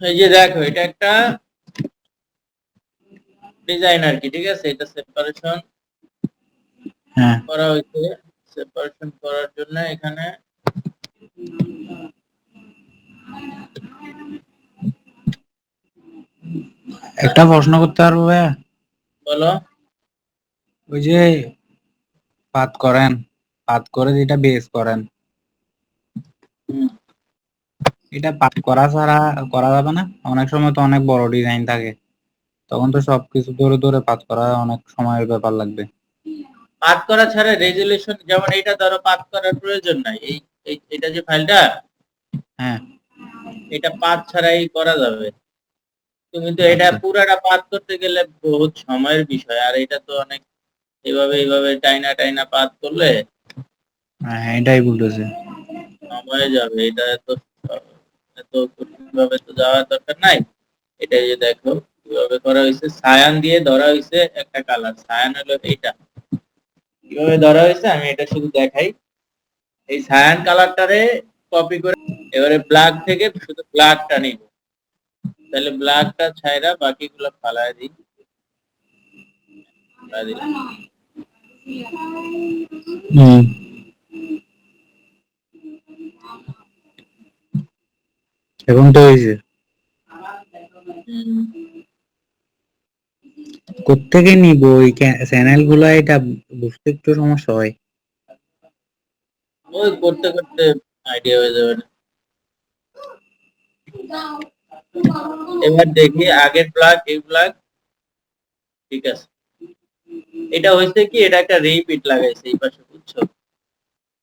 এই যে দেখো এটা একটা ডিজাইন আর কি ঠিক আছে? এটা সেপারেশন হ্যাঁ। করা হয়েছে। সেপারেশন করার জন্য এখানে একটা প্রশ্ন করতে পারব ভাইয়া? বলো। ওই যে পাত করেন পাত করে যেটা বেস করেন। এটা পাঠ করা ছাড়া করা যাবে না। অনেক সময় তো অনেক বড় ডিজাইন থাকে। তখন তো সবকিছু ধরে ধরে পাঠ করা অনেক সময়ের ব্যাপার লাগবে। পাঠ করা ছাড়া রেজুলেশন যেমন এটা ধরো পাঠ করার প্রয়োজন নাই। এই এটা যে ফাইলটা হ্যাঁ। এটা পাত ছাড়াই করা যাবে। তুমি তো এটা আচ্ছা। পুরাটা পাত করতে গেলে বহুত সময়ের বিষয়। আর এটা তো অনেক এভাবে এইভাবে টাইনা টাইনা পাত করলে হ্যাঁ এটাই বলতেছে। সময় যাবে। এটা এত কঠিন ভাবে তো যাওয়ার দরকার নাই। এটা যে দেখো, কীভাবে করা হয়েছে? সায়ান দিয়ে ধরা হয়েছে একটা কালার সায়ান হলো এইটা। কীভাবে ধরা হয়েছে? আমি এটা শুধু দেখাই। এই সায়ান কালারটারে কপি করে এবারে ব্ল্যাক থেকে শুধু ব্ল্যাকটা নিব। তাহলে ব্ল্যাকটা ছাইরা বাকিগুলো ফালায় দিই। দিলাম। তো হয়েছে। কোথেকে নিব? ওই চ্যানেলগুলা, এটা বুঝতে একটু সমস্যা হয়। ওই করতে করতে আইডিয়া হয়ে যাবে এবার দেখি আগের ব্লক এই ব্লক ঠিক আছে। এটা হয়েছে কি, এটা একটা রিপিট লাগাইছে এই পাশে, বুঝছ?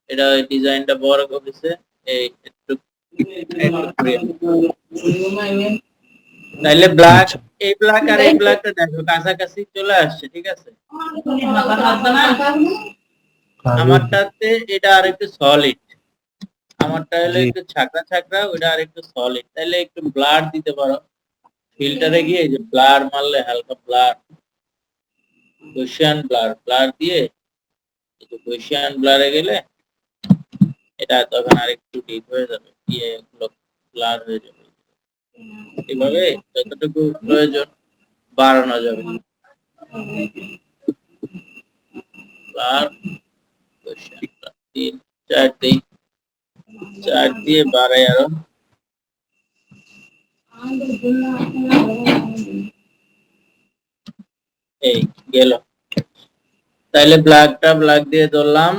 এটা ডিজাইনটা বড় করেছে, এই তাইলে ব্ল্যাক আচ্ছা। এই ব্ল্যাক আর এই ব্ল্যাকটা দেখো কাছাকাছি চলে আসছে ঠিক আছে? আমারটাতে এটা আর একটু সলিড আমারটা হলো একটু ছাকরা ছাকরা ওটা আর একটু সলিড তাহলে একটু ব্লার দিতে পারো। ফিল্টারে গিয়ে যে ব্লার মারলে হালকা ব্লার গসিয়ান ব্লার ব্লার দিয়ে গসিয়ান ব্লারে গেলে এটা তখন আর একটু ডিপ হয়ে যাবে। দিয়ে এগুলো ব্লার হয়ে যাবে। এভাবে যতটুকু প্রয়োজন বাড়ানো যাবে। ব্লার তিন চার দিই চার দিয়ে বাড়াই আরও। এই গেল। তাইলে ব্ল্যাকটা ব্ল্যাক দিয়ে ধরলাম।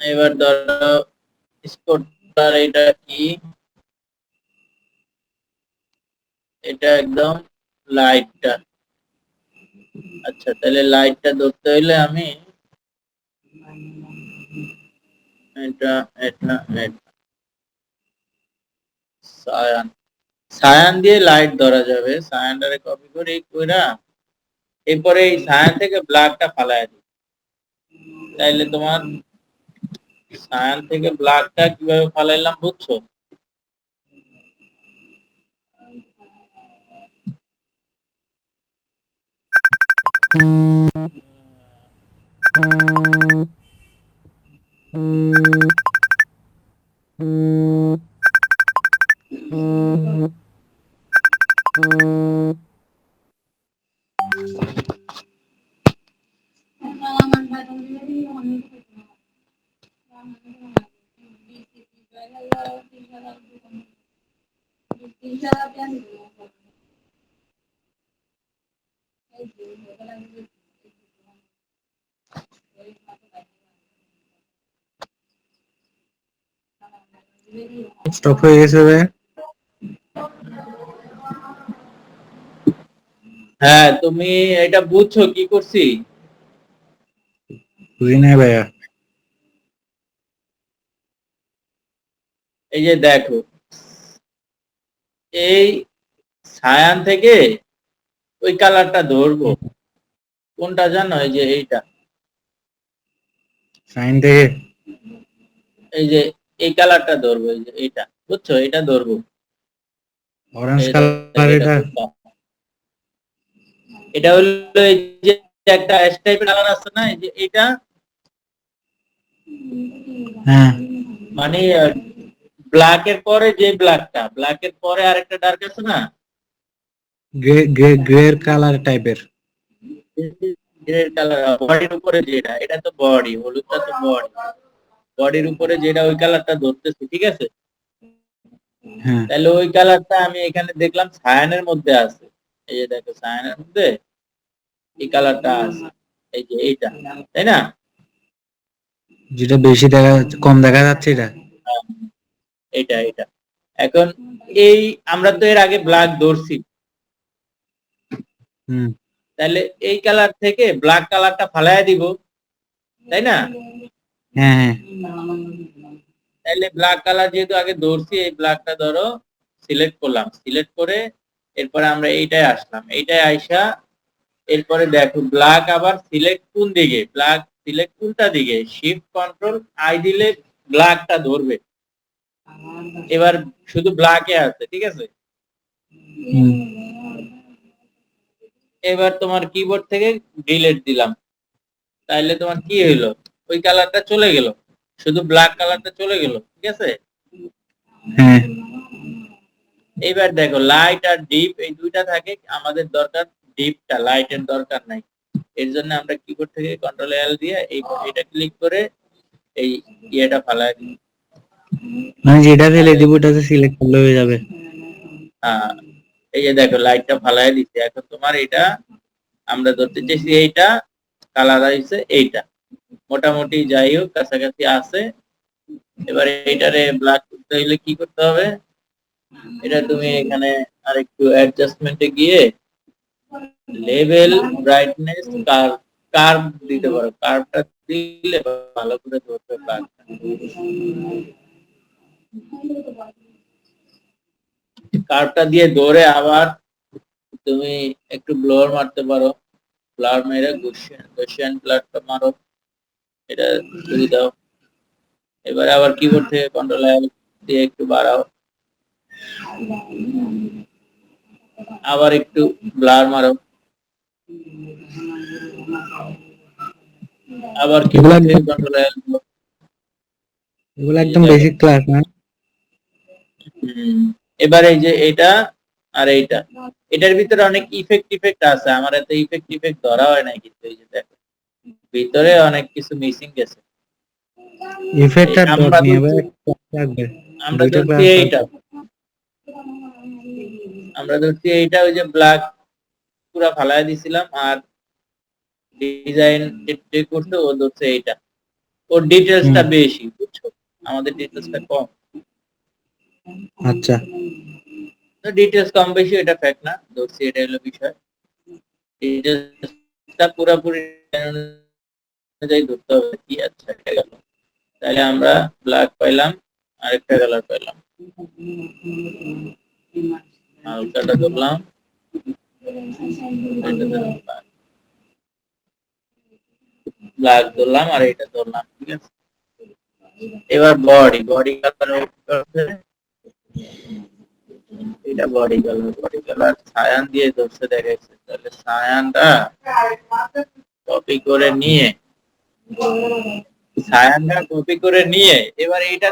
এবার ধরো স্পটটার এটা কি? এটা একদম লাইটটা। আচ্ছা তাহলে লাইটটা ধরতে হইলে আমি এটা এটা এটা। সায়ান। সায়ান দিয়ে লাইট ধরা যাবে। সায়ানটারে কপি করে এই কইরা এরপরে এই সায়ান থেকে ব্ল্যাকটা ফালায় দিই। তাইলে তোমার সায়ান থেকে ব্ল্যাকটা কীভাবে ফালাইলাম বুঝছ স্টপ হয়ে গেছে হ্যাঁ তুমি এটা বুঝছ কি করছি? বুঝি নাই ভাইয়া। এই যে দেখো এই সায়ান থেকে ওই কালারটা ধরবো। কোনটা জানো? এই যে এইটা। সাইন থেকে? এই যে এই কালারটা ধরবো এই যে এইটা। বুঝছ? এটা ধরবো। অরেঞ্জ কালার এটা এটা? এটা হলো এই যে একটা অ্যাশ টাইপের কালার আছে না? এই যে এটা হ্যাঁ। মানে ব্ল্যাক এর পরে যে ব্ল্যাকটা ব্ল্যাক এর পরে আরেকটা ডার্ক আছে না? গ্রে গ্রে গ্রের কালার টাইপের গ্রের কালার বডির উপরে যেটা এটা তো বডি হলুদটা তো বডি বডির উপরে যেটা ওই কালারটা ধরতেছে ঠিক আছে? হ্যাঁ। তাহলে ওই কালারটা আমি এখানে দেখলাম সায়ানের মধ্যে আছে। এই যে দেখো সায়ানের মধ্যে এই কালারটা আছে। এই যে এইটা তাই না? যেটা বেশি দেখা যাচ্ছে কম দেখা যাচ্ছে এটা। এটা এটা। এখন এই আমরা তো এর আগে ব্ল্যাক ধরছি। হুম। তাহলে এই কালার থেকে ব্ল্যাক কালারটা ফালাইয়া দিব তাই না? হ্যাঁ হ্যাঁ। তাহলে ব্ল্যাক কালার যেহেতু আগে ধরছি এই ব্ল্যাকটা ধরো সিলেক্ট করলাম। সিলেক্ট করে এরপরে আমরা এইটায় আসলাম। এইটায় আইসা এরপরে দেখো ব্ল্যাক আবার সিলেক্ট কোন দিকে? ব্ল্যাক সিলেক্ট কোনটা দিকে? শিফট কন্ট্রোল আই দিলে ব্ল্যাকটা ধরবে। এবার শুধু ব্ল্যাকে আছে ঠিক আছে? এবার তোমার কিবোর্ড থেকে ডিলেট দিলাম। তাইলে তোমার কি হইল? ওই কালারটা চলে গেল। শুধু ব্ল্যাক কালারটা চলে গেল ঠিক আছে? হ্যাঁ। এবার দেখো লাইট আর ডিপ এই দুইটা থাকে আমাদের দরকার ডিপটা লাইটের দরকার নাই। এর জন্য আমরা কিবোর্ড থেকে কন্ট্রোল এল দিয়ে এই এটা ক্লিক করে এই ইয়েটা ফালাই দিই। মানে যেটা ফেলে দিব ওটাতে সিলেক্ট করলে হয়ে যাবে। হ্যাঁ, এই যে দেখো লাইটটা ফালাই দিচ্ছে এখন তোমার এটা আমরা ধরতে চাইছি এইটা কালার আইছে এইটা। মোটামুটি যাই হোক কাছাকাছি আছে। এবারে এইটারে ব্ল্যাক করতে হইলে কি করতে হবে? এটা তুমি এখানে আরেকটু অ্যাডজাস্টমেন্টে গিয়ে লেভেল ব্রাইটনেস কার কার্ভ দিতে পারো। কার্ভটা দিলে ভালো করে ধরতে ব্ল্যাকটা কার্ভটা দিয়ে ধরে আবার তুমি একটু ব্লোর মারতে পারো। ব্লার মেরে গুশিয়ান গুশিয়ান ব্লারটা মারো। এটা যদি দাও। এবারে আবার কিবোর্ড থেকে কন্ট্রোল এল দিয়ে একটু বাড়াও। আবার একটু ব্লার মারো। আবার কিবোর্ড থেকে কন্ট্রোল এল এগুলো একদম বেসিক ক্লাস না? এবার এই যে এটা আর এইটা এটার ভিতরে অনেক ইফেক্ট ইফেক্ট আছে আমার এত ইফেক্ট ইফেক্ট ধরা হয় নাই কিন্তু এই যে দেখো ভিতরে অনেক কিছু মিসিং গেছে। ইফেক্ট আর ডট নিয়ে আমরা ধরছি এইটা। আমরা ধরছি এইটা ওই যে ব্ল্যাক পুরা ফালায় দিছিলাম আর ডিজাইন যে করছে ও ধরছে এইটা। ওর ডিটেলসটা। বেশি বুঝছ? আমাদের ডিটেলসটা কম। আচ্ছা। ডিটেলস কম বেশি এটা ফ্যাক্ট না ধরছি এটা হলো বিষয়। ডিটেলসটা পুরোপুরি অনুযায়ী ধরতে হবে, কি আচ্ছা এটা গেল। তাহলে আমরা ব্ল্যাক পাইলাম, আরেকটা কালার পাইলাম। হালকাটা ধরলাম। ব্ল্যাক ধরলাম আর এটা ধরলাম, ঠিক আছে? এবার বডি বডি কালার এটা body colour body colour cyan দিয়ে ধরছে, দেখাইছে। তাহলে সায়ানটা কপি করে নিয়ে সায়ানটা কপি করে নিয়ে, এবার এইটা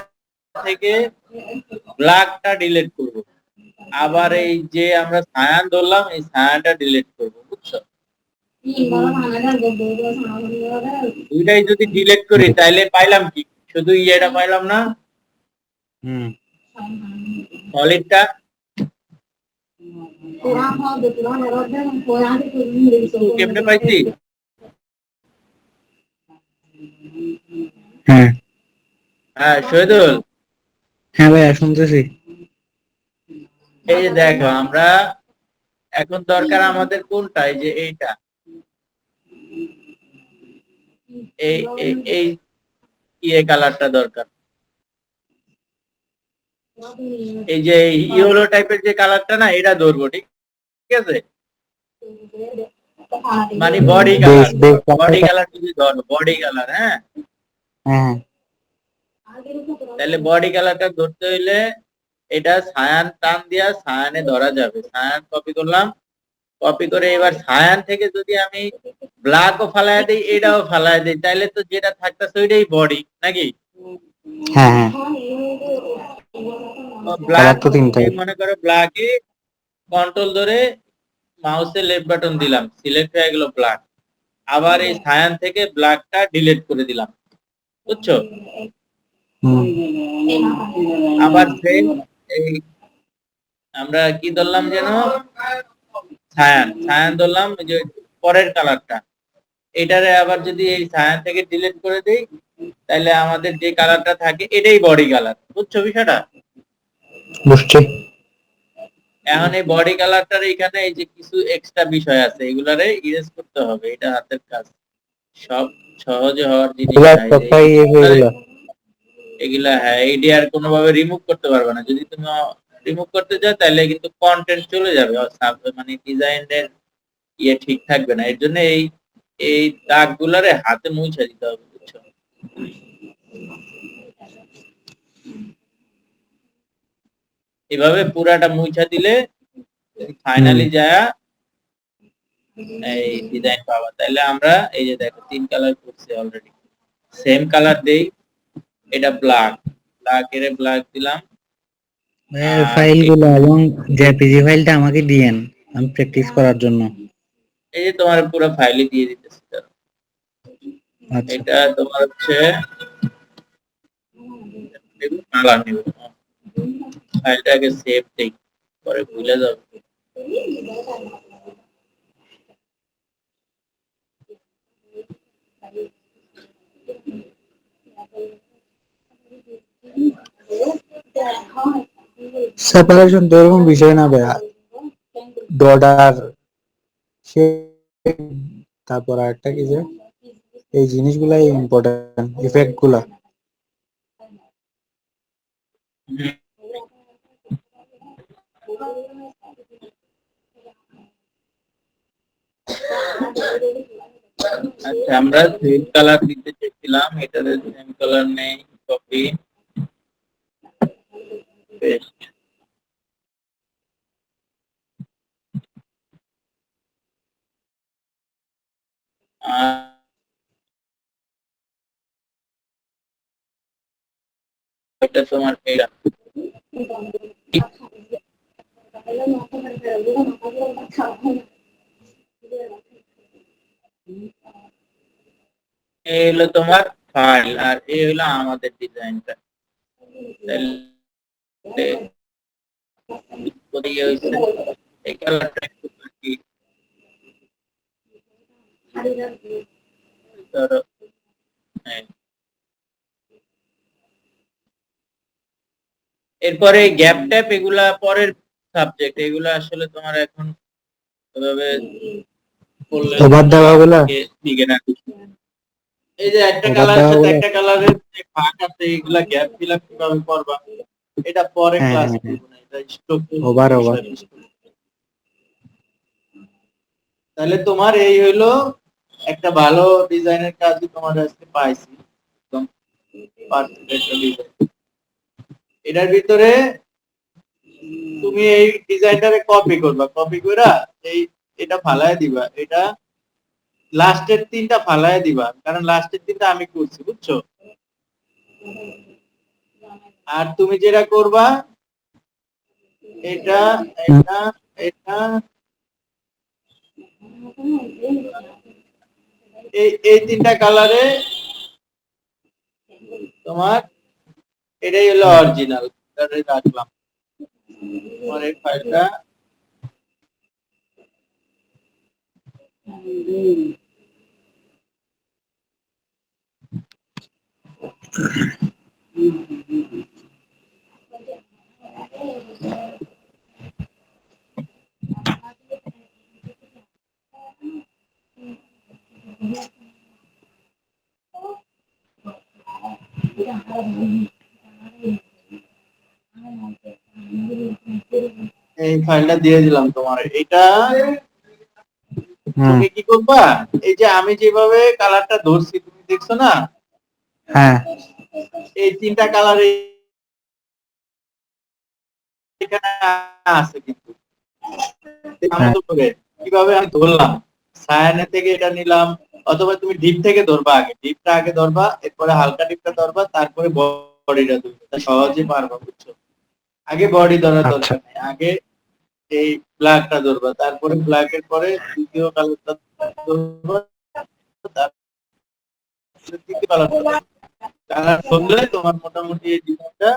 থেকে ব্ল্যাকটা ডিলিট করব। আবার এই যে আমরা সায়ান ধরলাম, এই সায়ানটা ডিলিট করব, বুঝছ? দুইটাই যদি ডিলিট করি তাহলে পাইলাম কি? শুধু ইয়েটা পাইলাম না? হুম। সলিডটা কেমনে পাইছি হ্যাঁ। হ্যাঁ শহীদুল? হ্যাঁ ভাইয়া শুনতেছি। এই যে দেখো আমরা এখন দরকার আমাদের কোনটা? এই যে এইটা। এই এই- এই ইয়ে কালারটা দরকার। এই যে ইয়েলো টাইপের যে কালারটা না এটা ধরবো ঠিক ঠিক আছে? মানে বডি কালার বডি কালার যদি ধরো বডি কালার হ্যাঁ? হ্যাঁ। তাহলে বডি কালারটা ধরতে হইলে এটা সায়ান টান দিয়া সায়ানে ধরা যাবে। সায়ান কপি করলাম। কপি করে এবার সায়ান থেকে যদি আমি ব্ল্যাকও ফালায় দিই এটাও ফালায় দিই তাহলে তো যেটা থাকতেছে ওইটাই বডি নাকি? হ্যাঁ হ্যাঁ। ব্ল্যাক তো তিনটাই। মনে করো ব্ল্যাকে কন্ট্রোল ধরে মাউসে লেফট বাটন দিলাম। সিলেক্ট হয়ে গেল ব্ল্যাক আবার এই সায়ান থেকে ব্ল্যাকটা ডিলিট করে দিলাম। বুঝছ? আবার এই আমরা কি ধরলাম যেন? ছায়ান ছায়ান ধরলাম যে পরের কালারটা এটারে আবার যদি এই ছায়ান থেকে ডিলিট করে দেই তাহলে আমাদের যে কালারটা থাকে এটাই বডি কালার বুঝছ বিষয়টা? বুঝছি। এখন এই বডি কালারটার এখানে এই যে কিছু এক্সট্রা বিষয় আছে এগুলারে ইরেজ করতে হবে এটা হাতের কাজ। সব সহজে হওয়ার জিনিস এগুলা। হ্যাঁ এইডি আর কোনোভাবে রিমুভ করতে পারবে না। যদি তুমি রিমুভ করতে চাও তাহলে কিন্তু কন্টেন্ট চলে যাবে। মানে ডিজাইনের ইয়ে ঠিক থাকবে না। এর জন্য এই এই দাগগুলারে হাতে মুছে দিতে হবে। এভাবে পুরাটা মুছা দিলে ফাইনালি যায় এই ডিজাইন পাওয়া তাহলে আমরা এই যে দেখো তিন কালার করছি অলরেডি সেম কালার দেই এটা ব্ল্যাক ব্ল্যাক এর ব্ল্যাক দিলাম। আর ফাইলগুলো এবং জেপিজি ফাইলটা আমাকে দিয়েন আমি প্র্যাকটিস করার জন্য। এই যে তোমার পুরো ফাইলে দিয়ে। আচ্ছা এটা তোমার হচ্ছে কালার নিব। ফাইলটাকে সেভ দেই পরে ভুলে যাবে সেপারেশন তো এরকম বিষয় না ভাইয়া। ডটার সে তারপর আরেকটা কি যে? এই জিনিসগুলাই ইম্পর্টেন্ট ইফেক্টগুলা। আচ্ছা আমরা সেম কালার দিতে চেয়েছিলাম, এটাতে সেম কালার নেই কপি পেস্ট এটা তোমার এটা এই হলো তোমার ফাইল আর এই হলো আমাদের ডিজাইনটা তাহলে কোথায় হয়েছে এই কালারটা একটু বাকি ধরো হ্যাঁ। এরপরে গ্যাপ ট্যাপ এগুলা পরের সাবজেক্ট এগুলা আসলে তোমার এখন এভাবে Over দেওয়াগুলা? দিকে না এই যে একটা কালার সাথে একটা কালারের যে ফাঁক আছে এগুলা গ্যাপ ফিল আপ কীভাবে করবা এটা পরে হ্যাঁ, ক্লাস হ্যাঁ, দিব না এটা স্টক Over, over. তাহলে তোমার এই হইল একটা ভালো ডিজাইনের কাজই তোমার আজকে পাইছি একদম একটা design। এটার ভিতরে তুমি এই ডিজাইনটারে কপি করবা। কপি কইরা এই, এটা ফালায় দিবা। এটা লাস্টের তিনটা ফালায় দিবা। কারণ লাস্টের তিনটা আমি করছি বুঝছ? আর তুমি যেটা করবা, এটা এটা এটা, এই এই তিনটা কালারে তোমার এটাই হলো অরিজিনাল এটারে রাখলাম তোমার এই ফাইলটা এই ফাইলটা দিয়ে দিলাম তোমার। এটা তুমি কি করবা? এই যে আমি যেভাবে কালারটা ধরছি তুমি দেখছ না? হ্যাঁ। এই তিনটা কালার এখানে আছে কিন্তু। করে, কীভাবে আমি ধরলাম? সায়ানে থেকে এটা নিলাম অথবা তুমি ডিপ থেকে ধরবা আগে। ডিপটা আগে ধরবা এরপরে হালকা ডিপটা ধরবা তারপরে বডিটা ধরবে। সহজে পারবা বুঝছ? আগে বডি ধরা আচ্ছা। দরকার নেই। আগে এই ব্ল্যাকটা ধরবা। তারপরে ব্ল্যাকের পরে দ্বিতীয় কালারটা ধরবা। তারপরে তৃতীয় কালারটা কালার ধরলে তোমার মোটামুটি এই ডিজাইনটা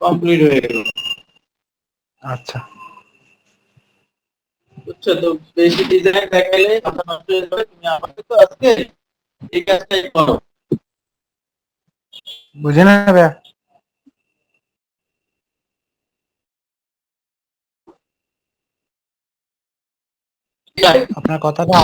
কমপ্লিট হয়ে গেল। আচ্ছা। বুঝছ? তো বেশি ডিজাইন দেখাইলে মাথা নষ্ট হয়ে যাবে। তুমি আমাকে তো আজকে এই কাজটাই করো। বুঝে না আপনার কথাটা